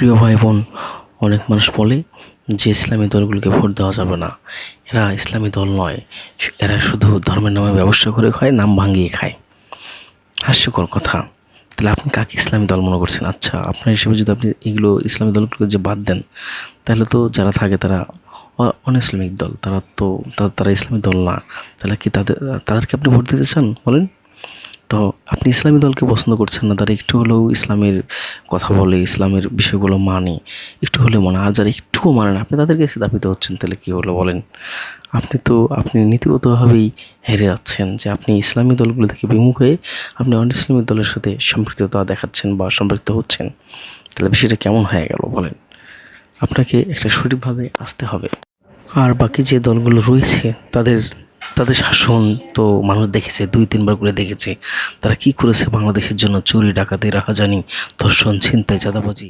প্রিয় ভাই বোন, অনেক মানুষ বলে যে ইসলামী দলগুলোকে ভোট দেওয়া যাবে না। এরা ইসলামী দল নয়, এরা শুধু ধর্মের নামে ব্যবসা করে খায়, নাম ভাঙিয়ে খায়। হাস্যকর কথা। তাহলে আপনি কাকে ইসলামী দল মনে করছেন? আচ্ছা আপনার হিসেবে যদি আপনি এগুলো ইসলামী দলগুলোকে যে বাদ দেন, তাহলে তো যারা থাকে তারা অ- অনইসলামিক দল। তারা তো তারা ইসলামী দল না। তাহলে কি তাদের, তাদেরকে আপনি ভোট দিতে চান? বলেন। তো আপনি ইসলামী দলকে পছন্দ করছেন না, তারা একটু হলেও ইসলামের কথা বলে, ইসলামের বিষয়গুলো মানে একটু হলেও মানে আর যারা একটুও মানে না, আপনি তাদের কাছে দাবিতে হচ্ছেন, তাহলে কী হলো বলেন? আপনি তো, আপনি নীতিগতভাবেই হেরে যাচ্ছেন যে আপনি ইসলামী দলগুলো থেকে বিমুখ হয়ে আপনি অন ইসলামী দলের সাথে সম্পৃক্ততা দেখাচ্ছেন বা সম্পৃক্ত হচ্ছেন। তাহলে বিষয়টা কেমন হয়ে গেল বলেন? আপনাকে একটা সঠিকভাবে আসতে হবে। আর বাকি যে দলগুলো রয়েছে, তাদের তাদের শাসন তো মানুষ দেখেছে, দুই তিনবার করে দেখেছে। তারা কি করেছে বাংলাদেশের জন্য? চুরি, ডাকাতি, রাহাজানি, ধর্ষণ, ছিনতাই, চাঁদাবাজি।